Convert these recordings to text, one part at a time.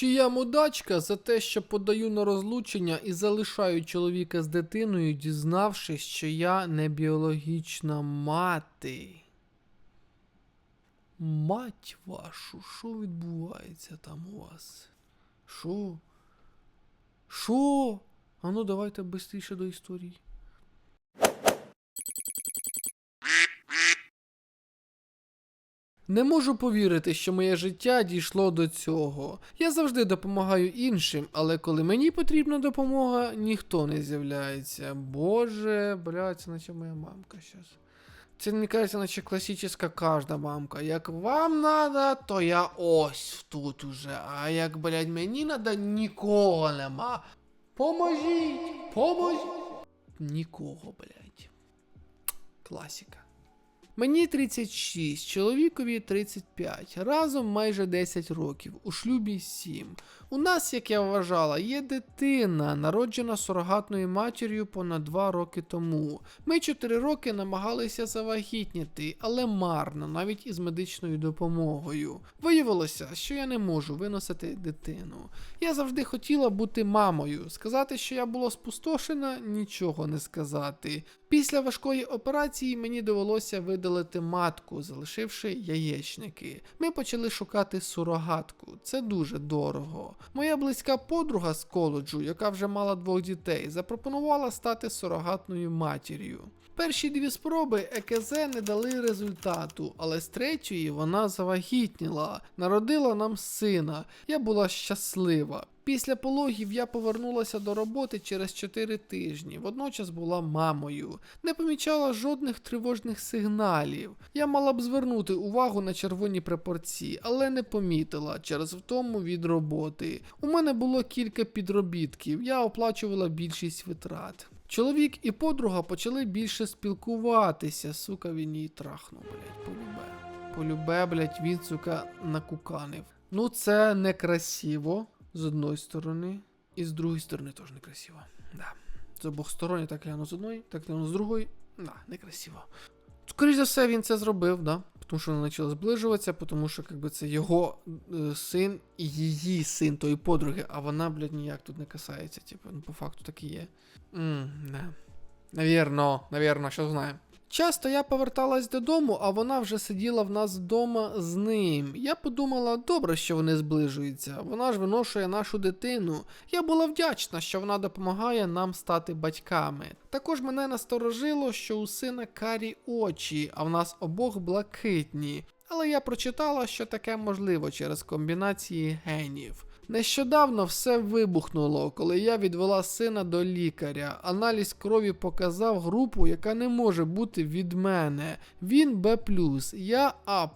Чи я мудачка за те, що подаю на розлучення і залишаю чоловіка з дитиною, дізнавшись, що я не біологічна мати? Мать вашу, що відбувається там у вас? Що? Що? А ну давайте швидше до історії. Не можу повірити, що моє життя дійшло до цього. Я завжди допомагаю іншим, але коли мені потрібна допомога, ніхто не з'являється. Боже, блядь, це наче моя мамка зараз. Це мені кажеться, наче класична кожна мамка. Як вам надо, то я ось тут уже. А як, блядь, мені надо, нікого нема. Поможіть! Поможіть! Нікого, блядь. Класіка. Мені 36, чоловікові 35, разом майже 10 років, у шлюбі 7. У нас, як я вважала, є дитина, народжена сурогатною матір'ю понад 2 роки тому. Ми 4 роки намагалися завагітніти, але марно, навіть із медичною допомогою. Виявилося, що я не можу виносити дитину. Я завжди хотіла бути мамою. Сказати, що я була спустошена, нічого не сказати. Після важкої операції мені довелося видалити матку, залишивши яєчники. Ми почали шукати сурогатку. Це дуже дорого. Моя близька подруга з коледжу, яка вже мала двох дітей, запропонувала стати сурогатною матір'ю. Перші дві спроби ЕКЗ не дали результату, але з третьої вона завагітніла, народила нам сина. Я була щаслива. Після пологів я повернулася до роботи через 4 тижні, водночас була мамою. Не помічала жодних тривожних сигналів. Я мала б звернути увагу на червоні прапорці, але не помітила через втому від роботи. У мене було кілька підробітків, я оплачувала більшість витрат. Чоловік і подруга почали більше спілкуватися, сука, він її трахнув, блять, полюбе. Полюбе, блять, він, сука, накуканив. Ну, це некрасиво, з одної сторони, і з другої сторони теж некрасиво. Да. З обох сторон, так гляну з одної, так гляну з другої. Да, некрасиво. Скоріше за все, він це зробив, да? Тому що вони почали зближуватися, тому що якби, це його е, син і її син тої подруги, а вона, блядь, ніяк тут не касається. Типу, ну по факту так і є. Ммм, да. Навірно, навірно, що знаємо. Часто я поверталась додому, а вона вже сиділа в нас вдома з ним. Я подумала, добре, що вони зближуються. Вона ж виношує нашу дитину. Я була вдячна, що вона допомагає нам стати батьками. Також мене насторожило, що у сина карі очі, а в нас обох блакитні. Але я прочитала, що таке можливо через комбінації генів. Нещодавно все вибухнуло, коли я відвела сина до лікаря. Аналіз крові показав групу, яка не може бути від мене. Він Б, я А,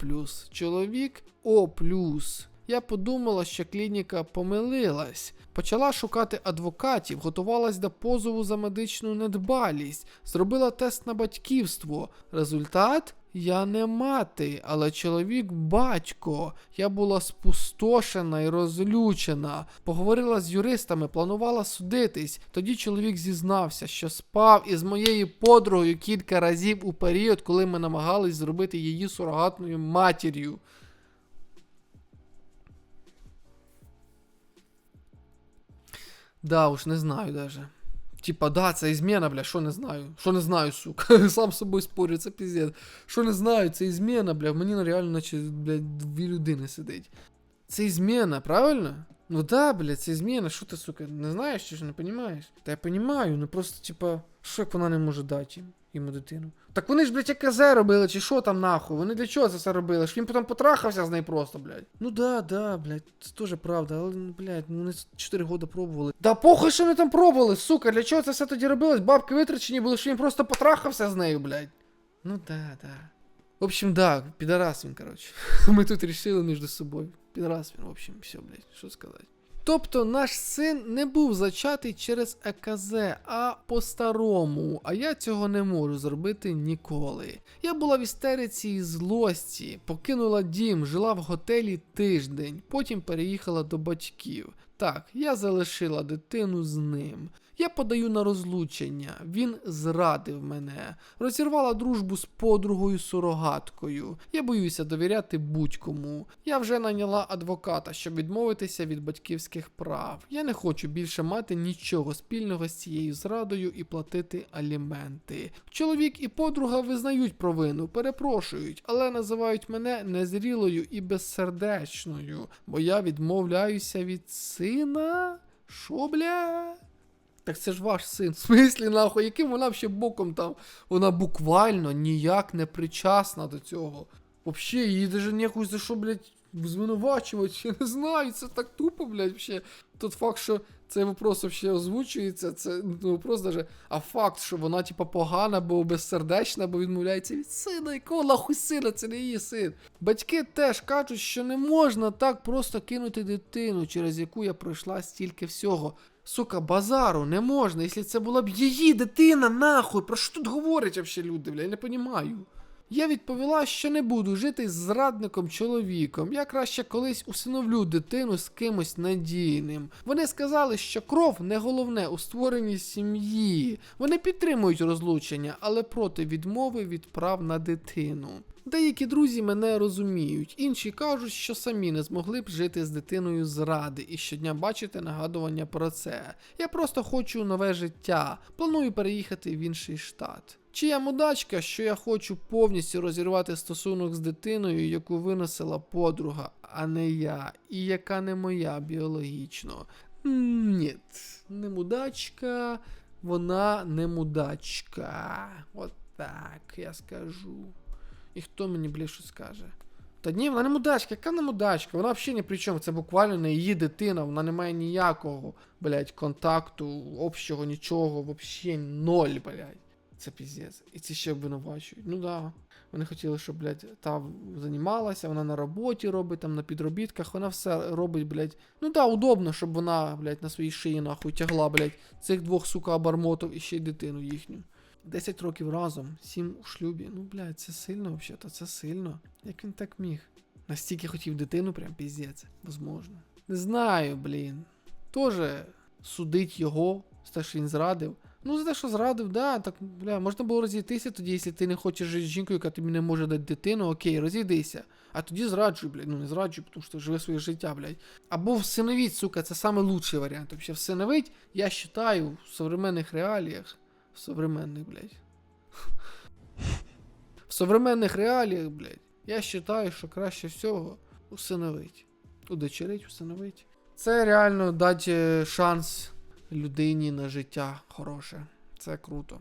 чоловік О. Я подумала, що клініка помилилась. Почала шукати адвокатів, готувалась до позову за медичну недбалість, зробила тест на батьківство. Результат я не мати, але чоловік батько. Я була спустошена і розлючена. Поговорила з юристами, планувала судитись. Тоді чоловік зізнався, що спав із моєю подругою кілька разів у період, коли ми намагались зробити її сурогатною матір'ю. Да, уж не знаю даже. Типа, да, це ізмена, бля, що не знаю. Що не знаю, сука. Сам з собою спорю, це піздець. Що не знаю, це ізмена, бля, мені реально, наче, бля, дві людини сидить. Це ізмена, правильно? Ну да, бля, це ізмена, що ти, сука, не знаєш чи ж не розумієш? Та я розумію, ну просто, типа, що як вона не може дати їм, йому дитину? Так вони ж, блядь, як КЗ робили, чи що там нахуй? Вони для чого це все робили? Ж він потім потрахався з нею просто, блядь. Ну да, да, блядь, це теж правда, але, ну, блядь, ну вони 4 роки пробували. Да похуй, що вони там пробували, сука, для чого це все тоді робилось? Бабки витрачені були, що він просто потрахався з нею, блядь. Ну да, да. В общем, да, підарас він, короче. Ми тут рішили між собою. Підарас він, в общем, все, блядь, що сказати. Тобто наш син не був зачатий через ЕКЗ, а по-старому, а я цього не можу зробити ніколи. Я була в істериці і злості, покинула дім, жила в готелі тиждень, потім переїхала до батьків. Так, я залишила дитину з ним. Я подаю на розлучення. Він зрадив мене, розірвала дружбу з подругою сурогаткою. Я боюся довіряти будь-кому. Я вже наняла адвоката, щоб відмовитися від батьківських прав. Я не хочу більше мати нічого спільного з цією зрадою і платити аліменти. Чоловік і подруга визнають провину, перепрошують, але називають мене незрілою і безсердечною, бо я відмовляюся від сина. Шо, бля? Так це ж ваш син. В смислі, нахуй, яким вона ще боком там? Вона буквально ніяк не причасна до цього. Вообще, її даже ніякось за що, блядь, звинувачувати, я не знаю, це так тупо, блядь, вообще. Тот факт, що цей вопрос вообще озвучується, це не вопрос даже, а факт, що вона, типа, погана, бо безсердечна, бо відмовляється від сина, якого нахуй сина, це не її син. Батьки теж кажуть, що не можна так просто кинути дитину, через яку я пройшла стільки всього. Сука, базару не можна, якщо це була б її дитина, нахуй. Про що тут говорять вообще люди, бля, я не понімаю. Я відповіла, що не буду жити з зрадником чоловіком. Я краще колись усиновлю дитину з кимось надійним. Вони сказали, що кров не головне у створенні сім'ї. Вони підтримують розлучення, але проти відмови від прав на дитину. Деякі друзі мене розуміють, інші кажуть, що самі не змогли б жити з дитиною зради і щодня бачити нагадування про це. Я просто хочу нове життя, планую переїхати в інший штат. Чи я мудачка, що я хочу повністю розірвати стосунок з дитиною, яку виносила подруга, а не я, і яка не моя біологічно? Ні, не мудачка, вона не мудачка. От так я скажу. І хто мені бля що скаже? Та ні, вона не мудачка, яка не мудачка? Вона взагалі ні при чому. Це буквально не її дитина, вона не має ніякого, блядь, контакту, общого, нічого, взагалі ноль, блядь. Це піздець. І ці ще обвинувачують. Ну да. Вони хотіли, щоб, блядь, та займалася, вона на роботі робить, там на підробітках, вона все робить, блядь. Ну да, удобно, щоб вона, блядь, на своїй шиї нахуй тягла, блядь, цих двох сука обормотів і ще й дитину їхню. 10 років разом, 7 у шлюбі. Ну, блядь, це сильно взагалі, це сильно. Як він так міг? Настільки хотів дитину, прям піздець. Возможно. Не знаю, блін. Тоже судить його за те, що він зрадив. Ну, за те, що зрадив, да, так, бля, можна було розійтися тоді, якщо ти не хочеш жити з жінкою, яка тобі не може дати дитину, окей, розійдися. А тоді зраджуй, блядь, ну не зраджуй, тому що живи своє життя, блядь. Або всиновіть, сука, це лучший варіант. Вообще, всиновить, я вважаю, в современних реаліях, в современних, блядь. В современних реаліях, блядь, я вважаю, що краще всього усиновить. Удочерить, усиновить. Це реально дати шанс людині на життя хороше. Це круто.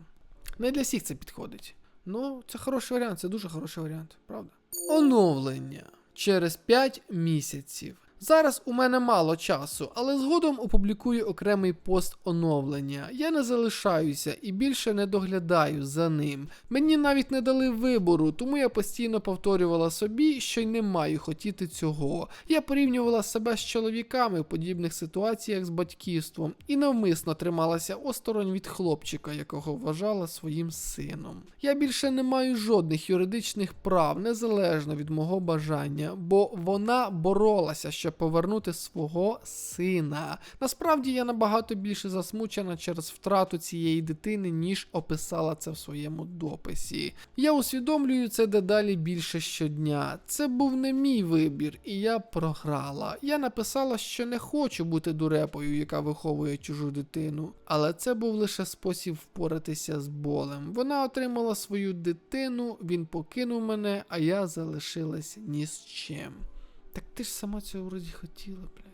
Не для всіх це підходить. Ну, це хороший варіант, це дуже хороший варіант, правда? Оновлення через 5 місяців. Зараз у мене мало часу, але згодом опублікую окремий пост оновлення. Я не залишаюся і більше не доглядаю за ним. Мені навіть не дали вибору, тому я постійно повторювала собі, що й не маю хотіти цього. Я порівнювала себе з чоловіками в подібних ситуаціях з батьківством і навмисно трималася осторонь від хлопчика, якого вважала своїм сином. Я більше не маю жодних юридичних прав, незалежно від мого бажання, бо вона боролася, щоб повернути свого сина. Насправді я набагато більше засмучена через втрату цієї дитини, ніж описала це в своєму дописі. Я усвідомлюю це дедалі більше щодня. Це був не мій вибір, і я програла. Я написала, що не хочу бути дурепою, яка виховує чужу дитину, але це був лише спосіб впоратися з болем. Вона отримала свою дитину, він покинув мене, а я залишилась ні з чим. Так ти ж сама цього вроді хотіла, бля.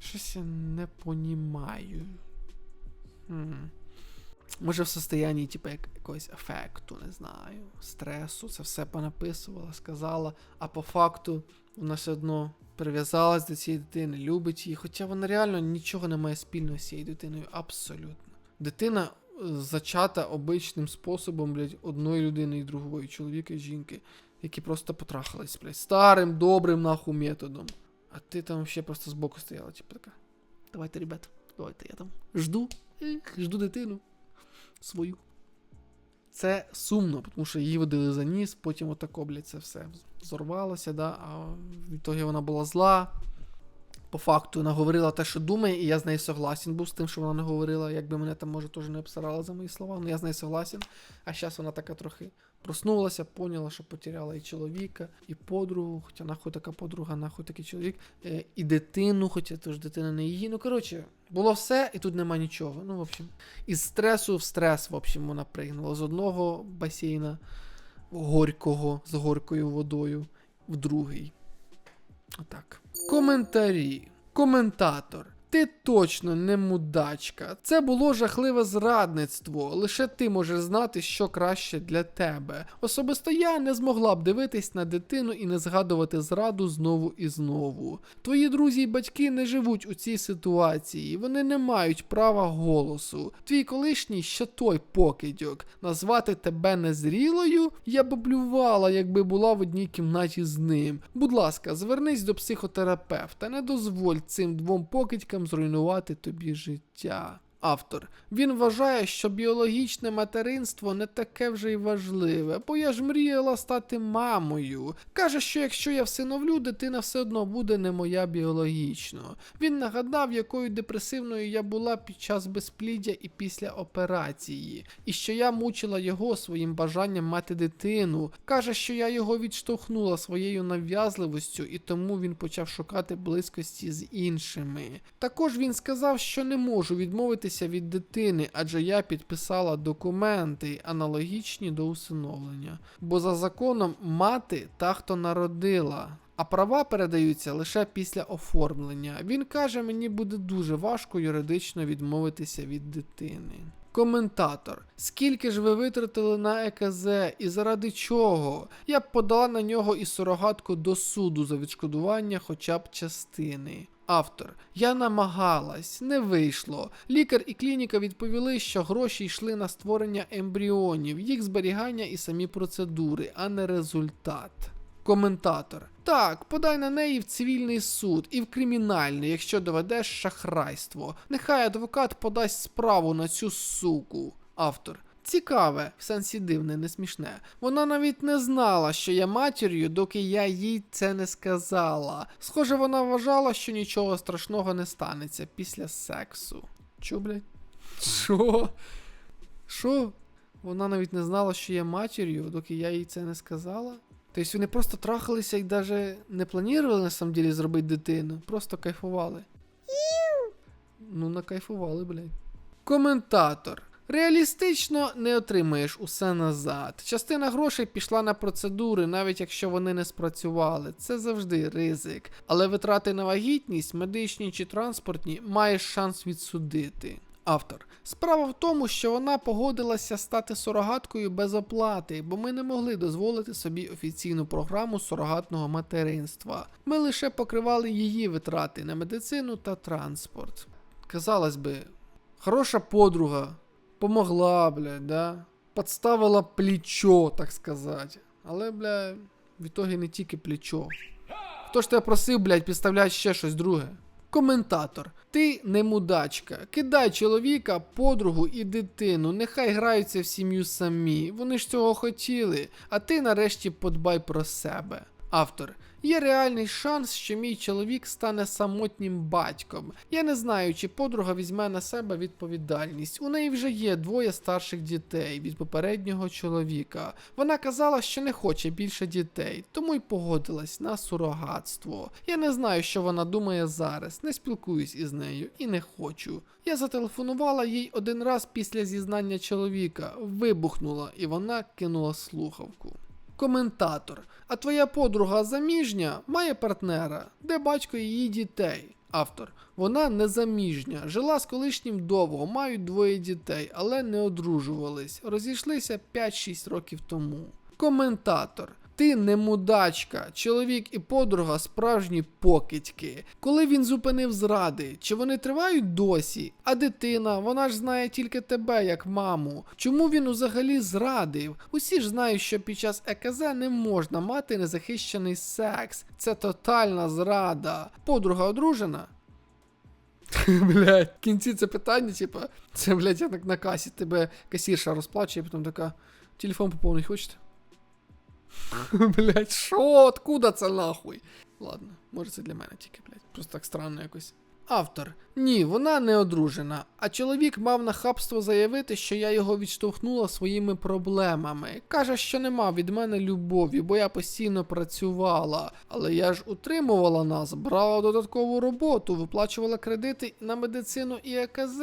Щось, я не понімаю. Може, в состоянні, типу, як, якогось ефекту, не знаю, стресу, це все понаписувала, сказала, а по факту вона все одно прив'язалась до цієї дитини, любить її, хоча вона реально нічого не має спільного з цією дитиною, абсолютно. Дитина е, зачата обичним способом, блядь, одної людини і другої, чоловіка і жінки, які просто потрахались, блядь, старим, добрим нахуй методом. А ти там ще просто збоку стояла, типу така. Давайте, ребят, давайте я там жду, жду дитину свою. Це сумно, тому що її водили за ніс, потім отако, блядь, це все зорвалося, да, а в ітогі вона була зла. по факту наговорила те, що думає, і я з нею согласен був з тим, що вона не говорила, якби мене там, може, теж не обсирала за мої слова, але я з нею согласен. А зараз вона така трохи проснулася, поняла, що потеряла і чоловіка, і подругу, хоча нахуй така подруга, нахуй такий чоловік, і дитину, хоча теж дитина не її. Ну, коротше, було все, і тут нема нічого. Ну, в общем, із стресу в стрес, в общем, вона пригнула з одного басейна горького з горькою водою в другий. Отак. Коментарі. Коментатор. Ти точно не мудачка. Це було жахливе зрадництво. Лише ти можеш знати, що краще для тебе. Особисто я не змогла б дивитись на дитину і не згадувати зраду знову і знову. Твої друзі й батьки не живуть у цій ситуації, вони не мають права голосу. Твій колишній ще той покидьок. Назвати тебе незрілою? Я б блювала, якби була в одній кімнаті з ним. Будь ласка, звернись до психотерапевта, не дозволь цим двом покидькам зруйнувати тобі життя. Автор. Він вважає, що біологічне материнство не таке вже й важливе, бо я ж мріяла стати мамою. Каже, що якщо я всиновлю, дитина все одно буде не моя біологічно. Він нагадав, якою депресивною я була під час безпліддя і після операції, і що я мучила його своїм бажанням мати дитину. Каже, що я його відштовхнула своєю нав'язливостю, і тому він почав шукати близькості з іншими. Також він сказав, що не можу відмовитися від дитини, адже я підписала документи, аналогічні до усиновлення. Бо за законом мати та, хто народила. А права передаються лише після оформлення. Він каже, мені буде дуже важко юридично відмовитися від дитини. Коментатор. Скільки ж ви витратили на ЕКЗ і заради чого? Я б подала на нього і сурогатку до суду за відшкодування хоча б частини. Автор. Я намагалась, не вийшло. Лікар і клініка відповіли, що гроші йшли на створення ембріонів, їх зберігання і самі процедури, а не результат. Коментатор. Так, подай на неї в цивільний суд і в кримінальний, якщо доведеш шахрайство. Нехай адвокат подасть справу на цю суку. Автор. Цікаве, в сенсі дивне, не смішне. Вона навіть не знала, що я матір'ю, доки я їй це не сказала. Схоже, вона вважала, що нічого страшного не станеться після сексу. Чо, блядь? Що? Що? Вона навіть не знала, що я матір'ю, доки я їй це не сказала? Тобто вони просто трахалися і навіть не планували на самом деле зробити дитину, просто кайфували. Ну, накайфували, блядь. Коментатор. Реалістично не отримаєш усе назад. Частина грошей пішла на процедури, навіть якщо вони не спрацювали. Це завжди ризик. Але витрати на вагітність, медичні чи транспортні, маєш шанс відсудити. Автор. Справа в тому, що вона погодилася стати сурогаткою без оплати, бо ми не могли дозволити собі офіційну програму сурогатного материнства. Ми лише покривали її витрати на медицину та транспорт. Казалось би, хороша подруга, помогла, блядь, да? Подставила плечо, так сказати. Але, бля, в ітогі не тільки плечо. Хто ж тебе просив, блядь, підставляти ще щось друге? Коментатор. Ти не мудачка. Кидай чоловіка, подругу і дитину. Нехай граються в сім'ю самі. Вони ж цього хотіли. А ти нарешті подбай про себе. Автор. Є реальний шанс, що мій чоловік стане самотнім батьком. Я не знаю, чи подруга візьме на себе відповідальність. У неї вже є двоє старших дітей від попереднього чоловіка. Вона казала, що не хоче більше дітей, тому й погодилась на сурогатство. Я не знаю, що вона думає зараз, не спілкуюсь із нею і не хочу. Я зателефонувала їй один раз після зізнання чоловіка, вибухнула, і вона кинула слухавку. Коментатор. А твоя подруга заміжня має партнера, де батько її дітей. Автор. Вона незаміжня, жила з колишнім довго, мають двоє дітей, але не одружувались. Розійшлися 5-6 років тому. Коментатор. Ти не мудачка, чоловік і подруга справжні покидьки. Коли він зупинив зради, чи вони тривають досі? А дитина, вона ж знає тільки тебе як маму. Чому він взагалі зрадив? Усі ж знають, що під час ЕКЗ не можна мати незахищений секс. Це тотальна зрада. Подруга одружена? Блять, в кінці це питання, типа, це, блять, я так на касі тебе касірша розплачує, потім така, телефон поповнить хочете? Блять, що? Откуда це нахуй? Ладно, Може, це для мене тільки, блядь. Просто так странно якось. Автор. Ні, вона не одружена. А чоловік мав нахабство заявити, що я його відштовхнула своїми проблемами. Каже, що не мав від мене любові, бо я постійно працювала. Але я ж утримувала нас, брала додаткову роботу, виплачувала кредити на медицину і ЕКЗ.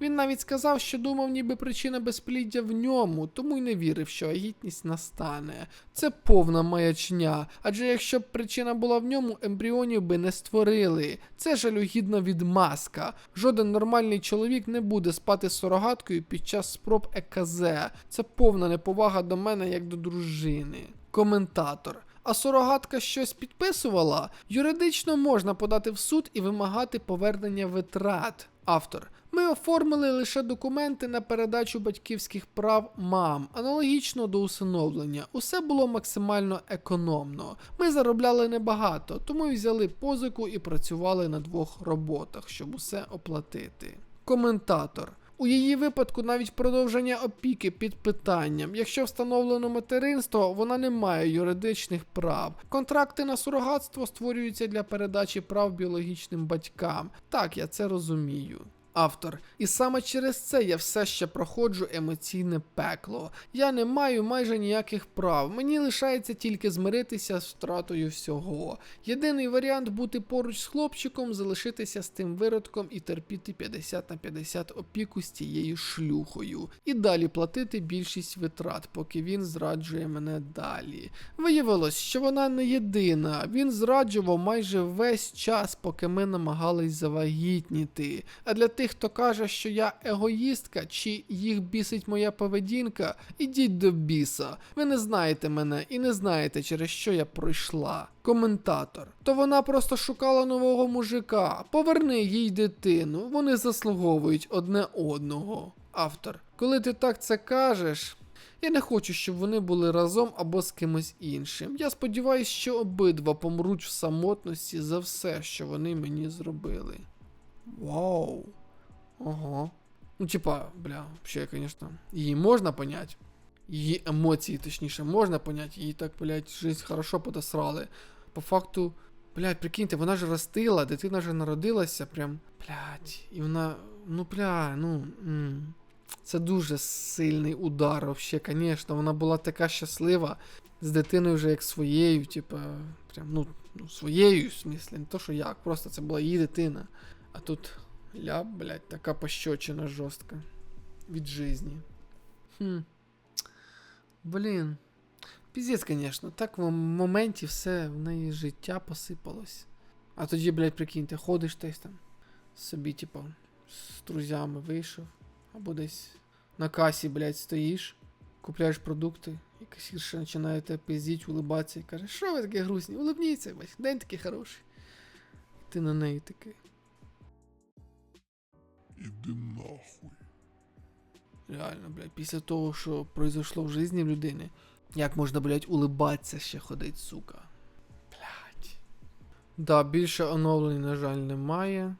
Він навіть сказав, що думав, ніби причина безпліддя в ньому, тому й не вірив, що вагітність настане. Це повна маячня. Адже якщо б причина була в ньому, ембріонів би не створили. Це жалюгідна відмазка. Жоден нормальний чоловік не буде спати з сурогаткою під час спроб ЕКЗ. Це повна неповага до мене як до дружини. Коментатор. А сурогатка щось підписувала? Юридично можна подати в суд і вимагати повернення витрат. Автор. Ми оформили лише документи на передачу батьківських прав мам, аналогічно до усиновлення. Усе було максимально економно. Ми заробляли небагато, тому й взяли позику і працювали на двох роботах, щоб усе оплатити. Коментатор. У її випадку навіть продовження опіки під питанням. Якщо встановлено материнство, вона не має юридичних прав. Контракти на сурогатство створюються для передачі прав біологічним батькам. Так, я це розумію. Автор, і саме через це я все ще проходжу емоційне пекло. Я не маю майже ніяких прав. Мені лишається тільки змиритися з втратою всього. Єдиний варіант бути поруч з хлопчиком, залишитися з тим виродком і терпіти 50 на 50 опіку з тією шлюхою, і далі платити більшість витрат, поки він зраджує мене далі. Виявилось, що вона не єдина. Він зраджував майже весь час, поки ми намагались завагітніти. А для тих, хто каже, що я егоїстка, чи їх бісить моя поведінка, ідіть до біса. Ви не знаєте мене і не знаєте, через що я пройшла. Коментатор. То вона просто шукала нового мужика. Поверни їй дитину. Вони заслуговують одне одного. Автор. Коли ти так це кажеш. Я не хочу, щоб вони були разом або з кимось іншим. Я сподіваюся, що обидва помруть в самотності за все, що вони мені зробили. Вау. Ого. Ну, типа, бля, вообще, конечно, її можна понять. Її емоції, точніше, можна понять. Її так, блядь, жизнь хорошо подосрали. По факту, блядь, прикиньте, вона ж ростила, дитина ж народилася, прям, блядь, і вона, ну, бля, ну. М це дуже сильний удар, вообще, конечно. Вона була така щаслива з дитиною вже як своєю, типа, прям, ну, ну, своєю, в смислі, не то, що як, просто це була її дитина. А тут ля, блядь, така пощечина жорстка. Від жизни. Хм. Блін. Піздець, конечно. Так в моменті все в неї життя посипалось. А тоді, блядь, прикиньте, ходиш десь там. Собі, типа, з друзями вийшов. Або десь на касі, блядь, стоїш, купляєш продукти, і касірша починає тебе пиздіть, улибатися і каже, що ви такі грустні? Улибніться, бать, день такий хороший. І ти на неї такий. Іди нахуй. Реально, блядь, після того, що произошло в житті людини, як можна, блядь, улибатися ще ходить, сука. Блядь. Да, більше оновлень, на жаль, немає.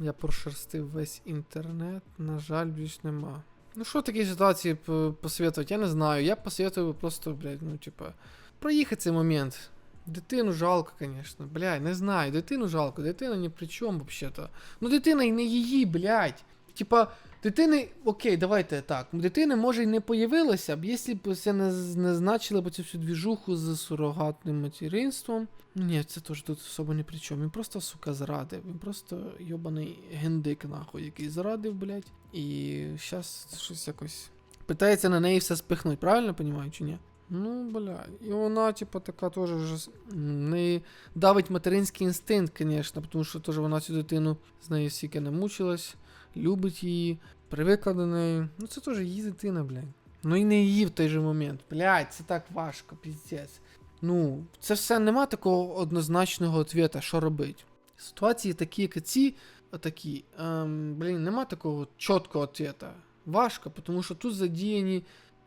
Я прошерстив весь інтернет, на жаль, більш нема. Ну що в такій ситуації п- посоветувати? Я не знаю. Я посоветую би просто, блядь, ну, типа, проїхати цей момент. Дитину жалко, звісно. Блядь, не знаю. Дитину жалко, дитина ні при чому взагалі-то. Ну, дитина і не її, блядь. Типа, дитини, окей, давайте так. Дитини може й не появилося б, якщо б це не, не значило б цю всю двіжуху з сурогатним материнством. Ні, це теж тут особо ні при чому. Він просто, сука, зрадив. Він просто йобаний гендик, нахуй, який зрадив, блядь. І щас щось якось. Питається на неї все спихнуть, правильно розумію, чи ні? Ну, блядь. І вона, типа, така теж вже неї давить материнський інстинкт, звісно, тому що теж вона цю дитину з нею стільки не мучилась, любить її, привикла до неї. Ну це теж її дитина, блядь. Ну і не її в той же момент. Блядь, це так важко, піздець. Ну, це все нема такого однозначного ответа, що робити. Ситуації такі, як ці, отакі, ем, блін, нема такого чіткого ответа. Важко, тому що тут задіяні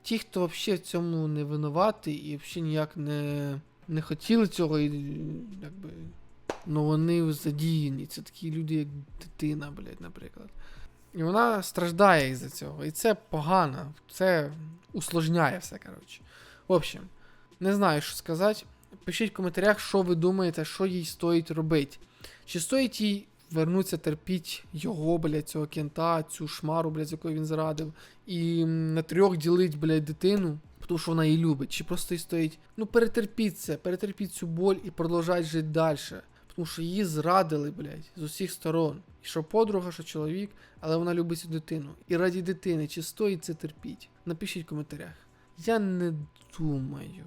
ті, хто взагалі в цьому не винуватий і взагалі ніяк не, не хотіли цього, і якби. Ну вони задіяні. Це такі люди, як дитина, блядь, наприклад. І вона страждає із-за цього. І це погано. Це усложняє все, коротше. В общем, не знаю, що сказати. Пишіть в коментарях, що ви думаєте, що їй стоїть робити. Чи стоїть їй вернутися терпіть його, блядь, цього кента, цю шмару, блядь, якою він зрадив, і на трьох ділить, блядь, дитину, тому що вона її любить. Чи просто їй стоїть, ну перетерпіть це, перетерпіть цю боль і продовжать жити далі. Тому що її зрадили, блядь, з усіх сторон. І що подруга, що чоловік, але вона любить цю дитину. І раді дитини, чи стоїть це терпіть? Напишіть в коментарях. Я не думаю,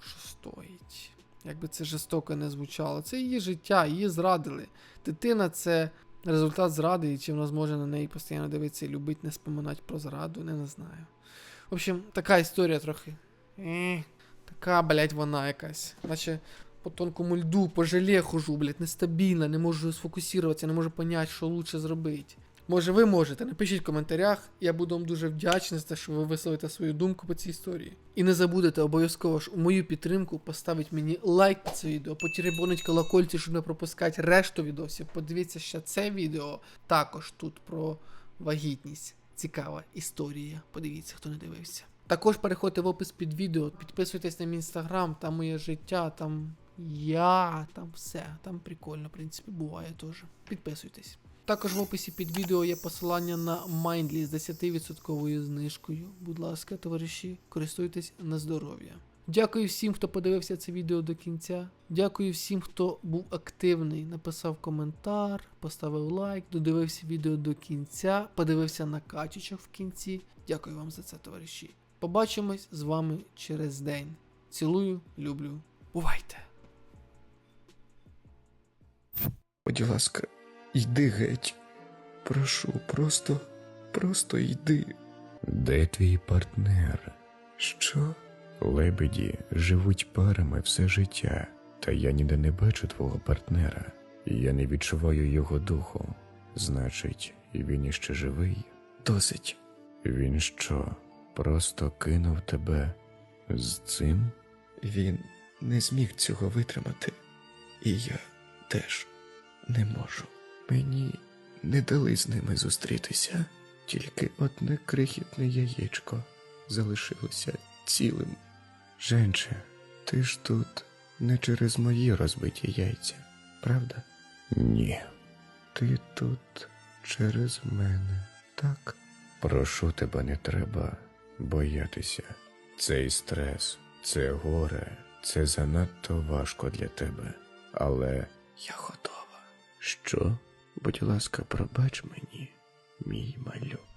що стоїть. Якби це жорстоко не звучало. Це її життя, її зрадили. Дитина це результат зради, і чи вона зможе на неї постійно дивитися і любити, не споминати про зраду, не, не знаю. В общем, така історія трохи. Е, така, блядь, вона якась. Наче по тонкому льду, по желе хожу, блядь, нестабільна, не можу сфокусуватися, не можу поняти, що лучше зробити. Може, ви можете, напишіть в коментарях, я буду вам дуже вдячний за те, що ви висловите свою думку по цій історії. І не забудете обов'язково ж у мою підтримку поставити мені лайк під це відео, потеребонить колокольці, щоб не пропускати решту відосів. Подивіться ще це відео. Також тут про вагітність. Цікава історія. Подивіться, хто не дивився. Також переходьте в опис під відео, підписуйтесь на мій інстаграм, там моє життя, там я, там все. Там прикольно, в принципі, буває теж. Підписуйтесь. Також в описі під відео є посилання на Mindly з 10% знижкою. Будь ласка, товариші, користуйтесь на здоров'я. Дякую всім, хто подивився це відео до кінця. Дякую всім, хто був активний, написав коментар, поставив лайк, додивився відео до кінця, подивився на качечок в кінці. Дякую вам за це, товариші. Побачимось з вами через день. Цілую, люблю. Бувайте! Будь ласка, йди геть. Прошу, просто, просто йди. Де твій партнер? Що? Лебеді живуть парами все життя, та я ніде не бачу твого партнера. Я не відчуваю його духу. Значить, він іще живий. Досить. Він що, просто кинув тебе з цим? Він не зміг цього витримати. І я теж не можу. Мені не дали з ними зустрітися. Тільки одне крихітне яєчко залишилося цілим. Женче, ти ж тут не через мої розбиті яйця, правда? Ні. Ти тут через мене, так? Прошу тебе, не треба боятися. Цей стрес, це горе, це занадто важко для тебе. Але Я готова. що? Будь ласка, пробач мені, мій малюк.